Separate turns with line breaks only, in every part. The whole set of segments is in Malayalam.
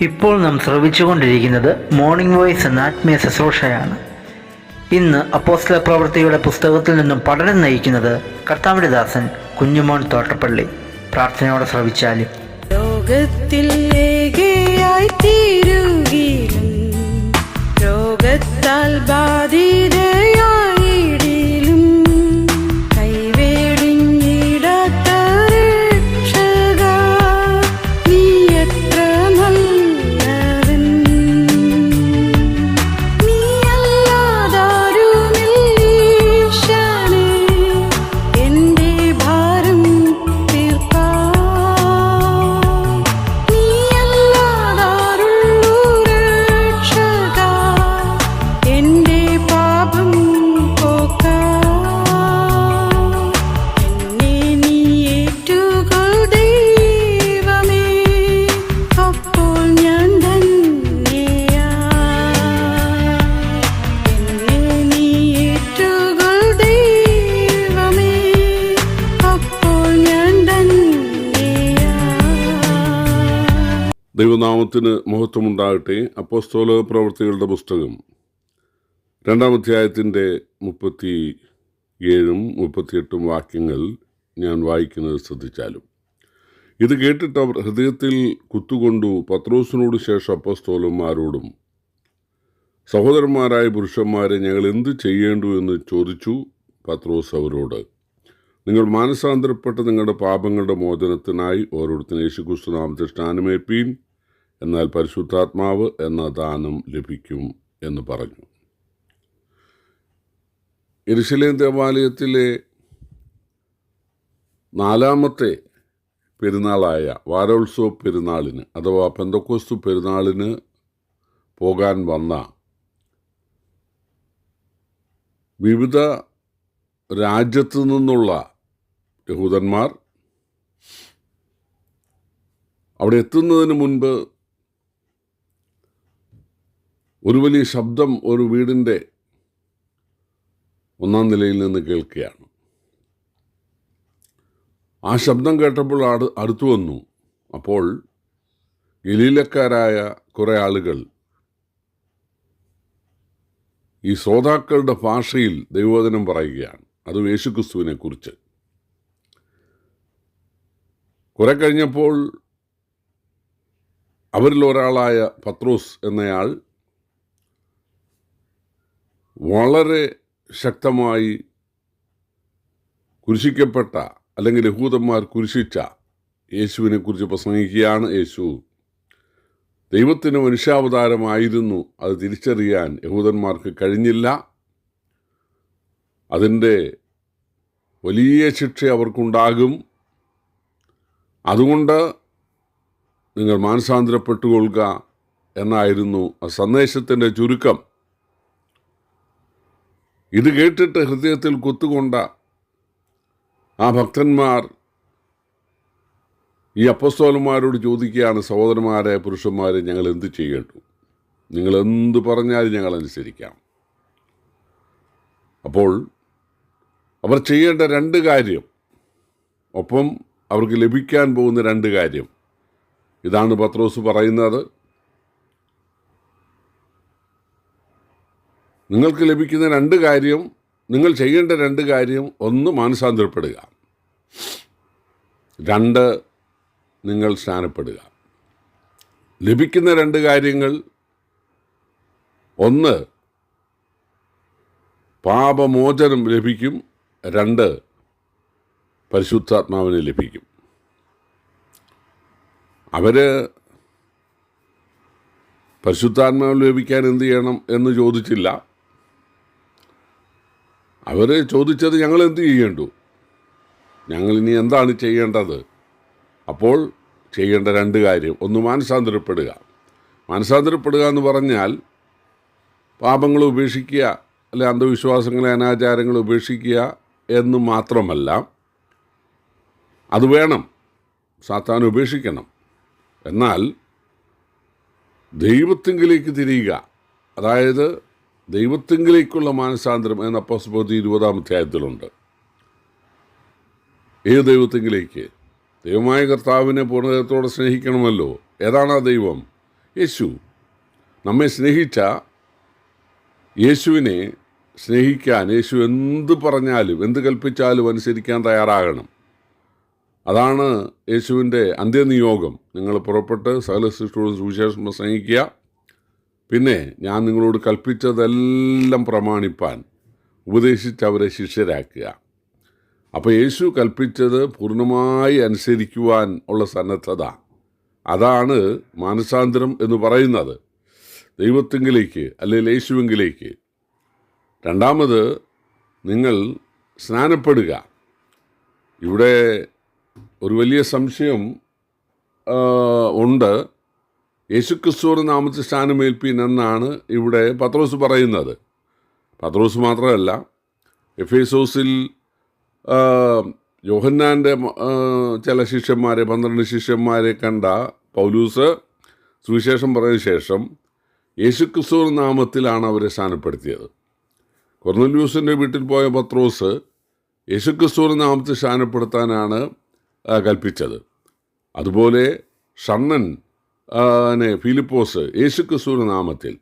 ഇപ്പോൾ നാം ശ്രവിച്ചുകൊണ്ടിരിക്കുന്നത് മോർണിംഗ് വോയിസ് എന്ന ആത്മീയ ശുശ്രൂഷയാണ്. ഇന്ന് അപ്പോസ്തല പ്രവൃത്തിയുടെ പുസ്തകത്തിൽ നിന്നും പഠനം നയിക്കുന്നത് കർത്താവിന്റെ ദാസൻ കുഞ്ഞുമോൻ തോട്ടപ്പള്ളി. പ്രാർത്ഥനയോടെ ശ്രവിച്ചാലും.
ലോകത്തിൽ തീരുകയിലും രോഗത്താൽ ബാധിതയായിടിലും
ദൈവനാമത്തിന് മഹത്വമുണ്ടാകട്ടെ. അപ്പോസ്തോല പ്രവർത്തികളുടെ പുസ്തകം രണ്ടാം അധ്യായത്തിന്റെ മുപ്പത്തി ഏഴും മുപ്പത്തിയെട്ടും വാക്യങ്ങൾ ഞാൻ വായിക്കുന്നത് ശ്രദ്ധിച്ചാലും. ഇത് കേട്ടിട്ട് അവർ ഹൃദയത്തിൽ കുത്തുകൊണ്ടു പത്രോസിനോട് ശേഷം അപ്പോസ്തോലന്മാരോടും സഹോദരന്മാരായ പുരുഷന്മാരെ ഞങ്ങൾ എന്ത് ചെയ്യേണ്ടു എന്ന് ചോദിച്ചു പത്രോസ് അവരോട്. നിങ്ങൾ മാനസാന്തരപ്പെട്ട് നിങ്ങളുടെ പാപങ്ങളുടെ മോചനത്തിനായി ഓരോരുത്തരും യേശുക്രിസ്തു നാമത്തെ സ്നാനമേൽപ്പീൻ. എന്നാൽ പരിശുദ്ധാത്മാവ് എന്ന ദാനം ലഭിക്കും എന്ന് പറഞ്ഞു. എരുശലേം ദേവാലയത്തിലെ നാലാമത്തെ പെരുന്നാളായ വാരോത്സവ പെരുന്നാളിന് അഥവാ പെന്തക്കോസ്തു പെരുന്നാളിന് പോകാൻ വന്ന വിവിധ രാജ്യത്തു നിന്നുള്ള യഹൂദന്മാർ അവിടെ എത്തുന്നതിന് മുൻപ് ഒരു വലിയ ശബ്ദം ഒരു വീടിന്റെ ഒന്നാം നിലയിൽ നിന്ന് കേൾക്കുകയാണ്. ആ ശബ്ദം കേട്ടപ്പോൾ അടു അടുത്തു വന്നു. അപ്പോൾ ഗലീലക്കാരായ കുറേ ആളുകൾ ഈ ശ്രോതാക്കളുടെ ഭാഷയിൽ ദൈവോദനം പറയുകയാണ്. അത് യേശുക്രിസ്തുവിനെ കുറെ കഴിഞ്ഞപ്പോൾ അവരിൽ ഒരാളായ പത്രോസ് എന്നയാൾ വളരെ ശക്തമായി കുരിശിക്കപ്പെട്ട അല്ലെങ്കിൽ യഹൂദന്മാർ കുരിശിച്ച യേശുവിനെക്കുറിച്ച് പ്രസംഗിക്കുകയാണ് യേശു. ദൈവത്തിന് മനുഷ്യാവതാരമായിരുന്നു. അത് തിരിച്ചറിയാൻ യഹൂദന്മാർക്ക് കഴിഞ്ഞില്ല. അതിന്റെ വലിയ ശിക്ഷ അവർക്കുണ്ടാകും. അതുകൊണ്ട് നിങ്ങൾ മാനസാന്തരപ്പെട്ടുകൊള്ളുക എന്നായിരുന്നു ആ സന്ദേശത്തിന്റെ ചുരുക്കം. ഇത് കേട്ടിട്ട് ഹൃദയത്തിൽ കുത്തുകൊണ്ട ആ ഭക്തന്മാർ ഈ അപ്പസ്തോലന്മാരോട് ചോദിക്കുകയാണ് സഹോദരന്മാരെ പുരുഷന്മാരെ ഞങ്ങൾ എന്ത് ചെയ്യേണ്ടു? നിങ്ങൾ എന്ത് പറഞ്ഞാലും ഞങ്ങൾ അനുസരിക്കാം. അപ്പോൾ അവർ ചെയ്യേണ്ട രണ്ട് കാര്യം. ഒപ്പം അവർക്ക് ലഭിക്കാൻ പോകുന്ന രണ്ട് കാര്യം. ഇതാണ് പത്രോസ് പറയുന്നത്. നിങ്ങൾക്ക് ലഭിക്കുന്ന രണ്ട് കാര്യം നിങ്ങൾ ചെയ്യേണ്ട രണ്ട് കാര്യം ഒന്ന് മാനസാന്തരപ്പെടുക. രണ്ട് നിങ്ങൾ സ്നാനപ്പെടുക. ലഭിക്കുന്ന രണ്ട് കാര്യങ്ങൾ. ഒന്ന് പാപമോചനം ലഭിക്കും. രണ്ട് പരിശുദ്ധാത്മാവിന് ലഭിക്കും. അവർ പരിശുദ്ധാത്മാവ് ലഭിക്കാൻ എന്ത് ചെയ്യണം എന്ന് ചോദിച്ചില്ല. അവർ ചോദിച്ചത് ഞങ്ങൾ എന്ത് ചെയ്യേണ്ടു? ഞങ്ങൾ ഇനി എന്താണ് ചെയ്യേണ്ടത്? അപ്പോൾ ചെയ്യേണ്ട രണ്ട് കാര്യം. ഒന്ന് മാനസാന്തരപ്പെടുക. മാനസാന്തരപ്പെടുക എന്ന് പറഞ്ഞാൽ പാപങ്ങൾ ഉപേക്ഷിക്കുക അല്ലെ അന്ധവിശ്വാസങ്ങളെ അനാചാരങ്ങൾ ഉപേക്ഷിക്കുക എന്ന് മാത്രമല്ല അത് വേണം. സാത്താൻ ഉപേക്ഷിക്കണം. എന്നാൽ ദൈവത്തിങ്കിലേക്ക് തിരിയുക. അതായത് ദൈവത്തിങ്കിലേക്കുള്ള മാനസാന്തരം എന്ന അപ്പോസ്തലപ്രവൃത്തി ഇരുപതാം അധ്യായത്തിലുണ്ട്. ഏത് ദൈവത്തിങ്കിലേക്ക്? ദൈവമായ കർത്താവിനെ പൂർണതയോടെ സ്നേഹിക്കണമല്ലോ. ഏതാണ് ആ ദൈവം? യേശു. നമ്മെ സ്നേഹിച്ച യേശുവിനെ സ്നേഹിക്കാൻ യേശു എന്ത് പറഞ്ഞാലും എന്ത് കൽപ്പിച്ചാലും അനുസരിക്കാൻ തയ്യാറാകണം. അതാണ് യേശുവിന്റെ അന്ത്യനിയോഗം. നിങ്ങൾ പുറപ്പെട്ട് സകല സൃഷ്ടിയോട് സുവിശേഷം പ്രസംഗിക്കുക. പിന്നെ ഞാൻ നിങ്ങളോട് കൽപ്പിച്ചതെല്ലാം പ്രമാണിപ്പാൻ ഉപദേശിച്ച് അവരെ ശിഷ്യരാക്കുക. അപ്പോൾ യേശു കൽപ്പിച്ചത് പൂർണമായി അനുസരിക്കുവാൻ ഉള്ള സന്നദ്ധത. അതാണ് മാനസാന്തരം എന്ന് പറയുന്നത്. ദൈവത്തെങ്കിലേക്ക് അല്ലെങ്കിൽ യേശുവെങ്കിലേക്ക്. രണ്ടാമത് നിങ്ങൾ സ്നാനപ്പെടുക. ഇവിടെ ഒരു വലിയ സംശയം ഉണ്ട്. യേശുക്രിസ്തുവിന്റെ നാമത്തിൽ സ്നാനമേൽപ്പീൻ എന്നാണ് ഇവിടെ പത്രോസ് പറയുന്നത്. പത്രോസ് മാത്രമല്ല എഫ് എസോസിൽ യോഹന്നാന്റെ ചില ശിഷ്യന്മാരെ പന്ത്രണ്ട് ശിഷ്യന്മാരെ കണ്ട പൗലൂസ് സുവിശേഷം പറഞ്ഞ ശേഷം യേശുക്രിസ്തുവിന്റെ നാമത്തിലാണ് അവരെ സ്ഥാനപ്പെടുത്തിയത്. കൊർന്നല്യൂസിന്റെ വീട്ടിൽ പോയ പത്രോസ് യേശുക്രിസ്തുവിന്റെ നാമത്തിൽ സ്നാനപ്പെടുത്താനാണ് ആ, കൽപ്പിച്ചത്. അതുപോലെ ഷണ്ണൻ ഫിലിപ്പോസ് യേശുക്രിസ്തുവിന്റെ നാമത്തിൽ.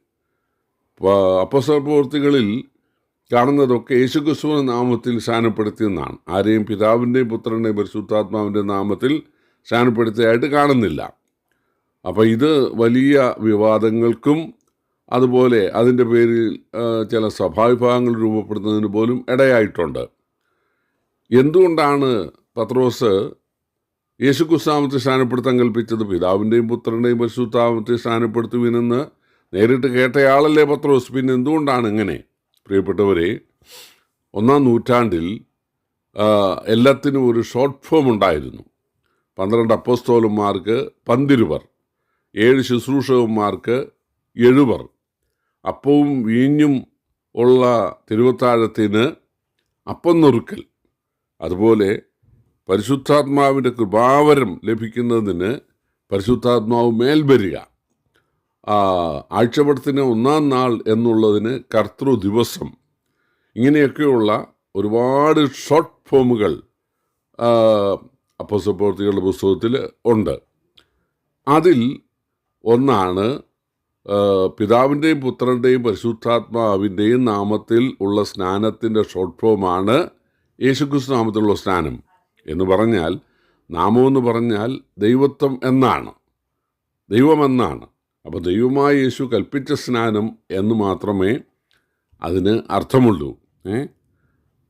അപ്പസ പ്രവൃത്തികളിൽ കാണുന്നതൊക്കെ യേശുക്രിസ്തുവിന്റെ നാമത്തിൽ സ്നാനപ്പെടുത്തിയെന്നാണ് ആരെയും പിതാവിന്റെയും പുത്രന്റെയും പരിശുദ്ധാത്മാവിന്റെ നാമത്തിൽ സ്നാനപ്പെടുത്തിയായിട്ട് കാണുന്നില്ല. അപ്പോൾ ഇത് വലിയ വിവാദങ്ങൾക്കും അതുപോലെ അതിന്റെ പേരിൽ ചില സഭാവിഭാഗങ്ങൾ രൂപപ്പെടുന്നതിന് പോലും ഇടയായിട്ടുണ്ട്. എന്തുകൊണ്ടാണ് പത്രോസ് യേശുക്രിസ്താമത്തെ സ്ഥാനപ്പെടുത്താൻ കൽപ്പിച്ചത് പിതാവിന്റെയും പുത്രന്റെയും പരിശുദ്ധാമത്തെ സ്ഥാനപ്പെടുത്തുവിനെന്ന് നേരിട്ട് കേട്ടയാളല്ലേ പത്രോസ്? പിന്നെ എന്തുകൊണ്ടാണ് ഇങ്ങനെ? പ്രിയപ്പെട്ടവരെ ഒന്നാം നൂറ്റാണ്ടിൽ എല്ലാത്തിനും ഒരു ഷോർട്ട് ഫോം ഉണ്ടായിരുന്നു. പന്ത്രണ്ട് അപ്പോസ്തോലന്മാർക്ക് പന്തിരുവർ ഏഴ് ശുശ്രൂഷകന്മാർക്ക് എഴുവർ. അപ്പവും വീഞ്ഞും ഉള്ള തിരുവത്താഴത്തിന് അപ്പം നുറുക്കൽ അതുപോലെ പരിശുദ്ധാത്മാവിന്റെ കൃപാവരം ലഭിക്കുന്നതിന് പരിശുദ്ധാത്മാവ് മേൽവരിക ആ, ആഴ്ചവട്ടത്തിന് ഒന്നാം നാൾ എന്നുള്ളതിന് കർത്തൃ ദിവസം. ഇങ്ങനെയൊക്കെയുള്ള ഒരുപാട് ഷോർട്ട് ഫോമുകൾ അപ്പോസപ്രവർത്തികളുടെ പുസ്തകത്തിൽ ഉണ്ട്. അതിൽ ഒന്നാണ് പിതാവിന്റെയും പുത്രന്റെയും പരിശുദ്ധാത്മാവിന്റെയും നാമത്തിൽ ഉള്ള സ്നാനത്തിന്റെ ഷോർട്ട് ഫോമാണ് യേശുക്രിസ്തു നാമത്തിലുള്ള സ്നാനം. എന്ന് പറഞ്ഞാൽ നാമമെന്ന് പറഞ്ഞാൽ ദൈവത്വം എന്നാണ്. ദൈവമെന്നാണ്. അപ്പോൾ ദൈവമായ യേശു കൽപ്പിച്ച സ്നാനം എന്ന് മാത്രമേ അതിന് അർത്ഥമുള്ളൂ. ഏ?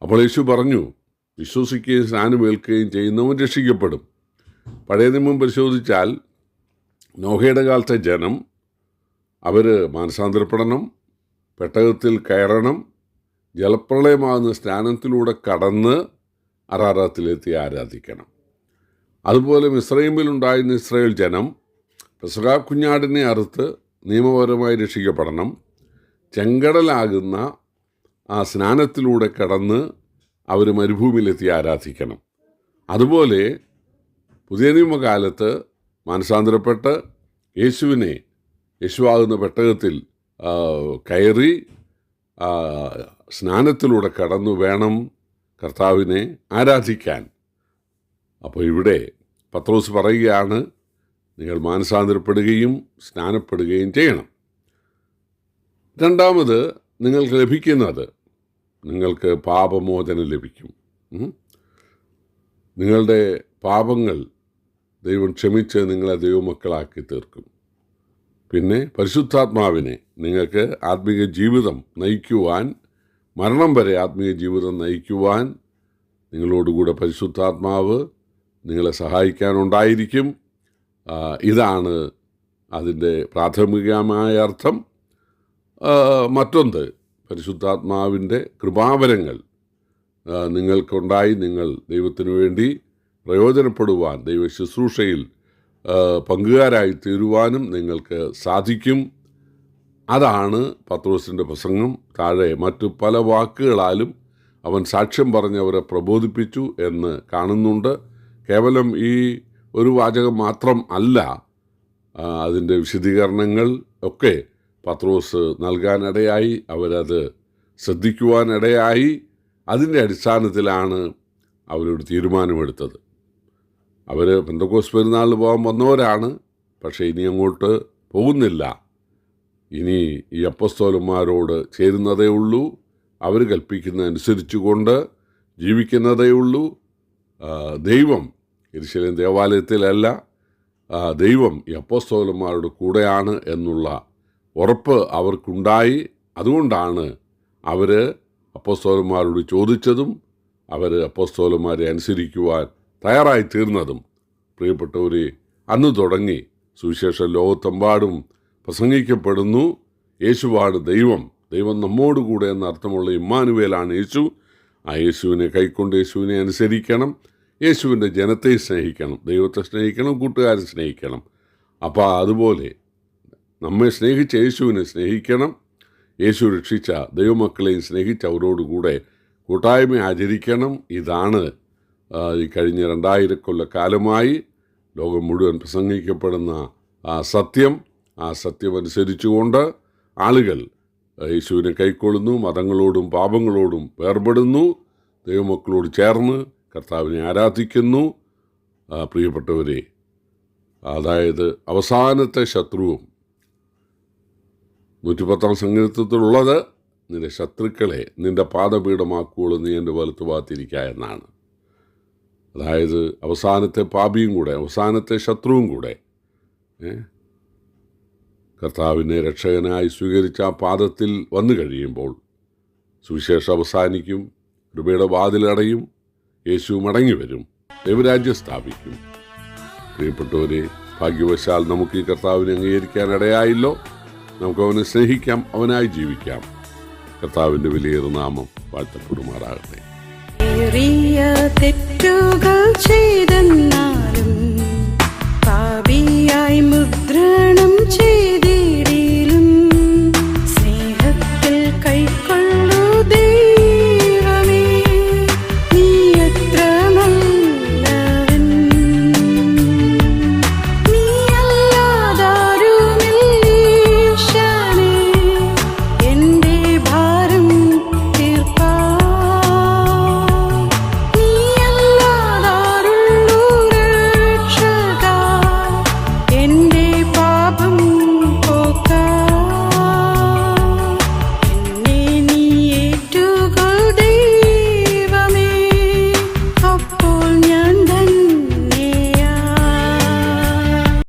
അപ്പോൾ യേശു പറഞ്ഞു വിശ്വസിക്കുകയും സ്നാനമേൽക്കുകയും ചെയ്യുന്നവൻ രക്ഷിക്കപ്പെടും. പഴയ നിയമം പരിശോധിച്ചാൽ നോഹയുടെ കാലത്തെ ജനം അവർ മാനസാന്തരപ്പെടണം പെട്ടകത്തിൽ കയറണം ജലപ്രളയമാകുന്ന സ്നാനത്തിലൂടെ കടന്ന് അറാറത്തിലെത്തി ആരാധിക്കണം. അതുപോലെ മിസ്രൈമിലുണ്ടായിരുന്ന ഇസ്രായേൽ ജനം പെസഹാ കുഞ്ഞാടിനെ അറുത്ത് നിയമപരമായി രക്ഷിക്കപ്പെടണം. ചെങ്കടലാകുന്ന ആ സ്നാനത്തിലൂടെ കടന്ന് അവർ മരുഭൂമിയിലെത്തി ആരാധിക്കണം. അതുപോലെ പുതിയ നിയമകാലത്ത് മാനസാന്തരപ്പെട്ട് യേശുവിനെ യേശുവാകുന്ന പെട്ടകത്തിൽ കയറി സ്നാനത്തിലൂടെ കടന്നു വേണം കർത്താവിനെ ആരാധിക്കാൻ. അപ്പോൾ ഇവിടെ പത്രോസ് പറയുകയാണ് നിങ്ങൾ മാനസാന്തരപ്പെടുകയും സ്നാനപ്പെടുകയും ചെയ്യണം. രണ്ടാമത് നിങ്ങൾക്ക് ലഭിക്കുന്നത് നിങ്ങൾക്ക് പാപമോചനം ലഭിക്കും. നിങ്ങളുടെ പാപങ്ങൾ ദൈവം ക്ഷമിച്ച് നിങ്ങളെ ദൈവമക്കളാക്കി തീർക്കും. പിന്നെ പരിശുദ്ധാത്മാവിനെ നിങ്ങൾക്ക് ആത്മീയ ജീവിതം നയിക്കുവാൻ മരണം വരെ ആത്മീയ ജീവിതം നയിക്കുവാൻ നിങ്ങളോടുകൂടെ പരിശുദ്ധാത്മാവ് നിങ്ങളെ സഹായിക്കാനുണ്ടായിരിക്കും. ഇതാണ് അതിന്റെ പ്രാഥമികമായ അർത്ഥം. മറ്റൊന്ന് പരിശുദ്ധാത്മാവിന്റെ കൃപാവരങ്ങൾ. നിങ്ങൾക്കുണ്ടായി നിങ്ങൾ ദൈവത്തിനു വേണ്ടി പ്രയോജനപ്പെടുവാൻ ദൈവ ശുശ്രൂഷയിൽ പങ്കുകാരായി തീരുവാനും നിങ്ങൾക്ക് സാധിക്കും. അതാണ് പത്രോസിന്റെ പ്രസംഗം. താഴെ മറ്റു പല വാക്കുകളാലും അവൻ സാക്ഷ്യം പറഞ്ഞവരെ പ്രബോധിപ്പിച്ചു എന്ന് കാണുന്നുണ്ട്. കേവലം ഈ ഒരു വാചകം മാത്രം അല്ല അതിന്റെ വിശദീകരണങ്ങൾ ഒക്കെ പത്രോസ് നൽകാനിടയായി അവരത് ശ്രദ്ധിക്കുവാനിടയായി. അതിന്റെ അടിസ്ഥാനത്തിലാണ് അവരൊരു തീരുമാനമെടുത്തത്. അവർ പെന്തക്കോസ് പെരുന്നാളിൽ പോകാൻ വന്നവരാണ് പക്ഷേ ഇനി അങ്ങോട്ട് പോകുന്നില്ല. ഇനി ഈ അപ്പസ്തോലന്മാരോട് ചേരുന്നതേ ഉള്ളൂ. അവർ കൽപ്പിക്കുന്ന അനുസരിച്ചുകൊണ്ട് ജീവിക്കുന്നതേ ഉള്ളൂ. ദൈവം എരിശിലേം ദേവാലയത്തിലല്ല ദൈവം ഈ അപ്പസ്തോലന്മാരുടെ കൂടെയാണ് എന്നുള്ള ഉറപ്പ് അവർക്കുണ്ടായി. അതുകൊണ്ടാണ് അവർ അപ്പസ്തോലന്മാരോട് ചോദിച്ചതും അവർ അപ്പസ്തോലന്മാരെ അനുസരിക്കുവാൻ തയ്യാറായി തീർന്നതും പ്രിയപ്പെട്ടവരെ അന്ന് തുടങ്ങി സുവിശേഷ ലോകത്തെമ്പാടും പ്രസംഗിക്കപ്പെടുന്നു. യേശുവാണ് ദൈവം. ദൈവം നമ്മോടുകൂടെ എന്ന അർത്ഥമുള്ള ഇമ്മാനുവേലാണ് യേശു. ആ യേശുവിനെ കൈക്കൊണ്ട് യേശുവിനെ അനുസരിക്കണം. യേശുവിന്റെ ജനത്തെ സ്നേഹിക്കണം. ദൈവത്തെ സ്നേഹിക്കണം കൂട്ടുകാരെ സ്നേഹിക്കണം. അപ്പോൾ അതുപോലെ നമ്മെ സ്നേഹിച്ച യേശുവിനെ സ്നേഹിക്കണം. യേശു രക്ഷിച്ച ദൈവമക്കളെയും സ്നേഹിച്ച അവരോടുകൂടെ കൂട്ടായ്മ ആചരിക്കണം. ഇതാണ് ഈ കഴിഞ്ഞ രണ്ടായിരം കാലമായി ലോകം മുഴുവൻ പ്രസംഗിക്കപ്പെടുന്ന സത്യം. ആ സത്യം അനുസരിച്ചുകൊണ്ട് ആളുകൾ യേശുവിനെ കൈക്കൊള്ളുന്നു മതങ്ങളോടും പാപങ്ങളോടും വേർപെടുന്നു ദൈവമക്കളോട് ചേർന്ന് കർത്താവിനെ ആരാധിക്കുന്നു പ്രിയപ്പെട്ടവരെ അതായത് അവസാനത്തെ ശത്രുവും നൂറ്റിപ്പത്താം സംഗീതത്തിലുള്ളത് നിന്റെ ശത്രുക്കളെ നിന്റെ പാദപീഠമാക്കുള്ളൂ നീ എന്റെ വലത്ത് ഭാഗത്തിരിക്കുക എന്നാണ് അതായത് അവസാനത്തെ പാപിയും കൂടെ അവസാനത്തെ ശത്രുവും കൂടെ ഏ? കർത്താവിനെ രക്ഷകനായി സ്വീകരിച്ച ആ പാദത്തിൽ വന്നു കഴിയുമ്പോൾ സുവിശേഷം അവസാനിക്കും കൃപയുടെ വാതിലടയും യേശു മടങ്ങി വരും ദൈവരാജ്യം സ്ഥാപിക്കും. പ്രിയപ്പെട്ടവരെ ഭാഗ്യവശാൽ നമുക്ക് ഈ കർത്താവിനെ അംഗീകരിക്കാൻ ഇടയായില്ലോ. നമുക്ക് അവനെ സ്നേഹിക്കാം അവനായി ജീവിക്കാം. കർത്താവിന്റെ വിലയേറെ നാമം വാഴ്ത്തപ്പെടുമാറാകട്ടെ.
തെറ്റുകൾ ചെയ്തെന്നാലും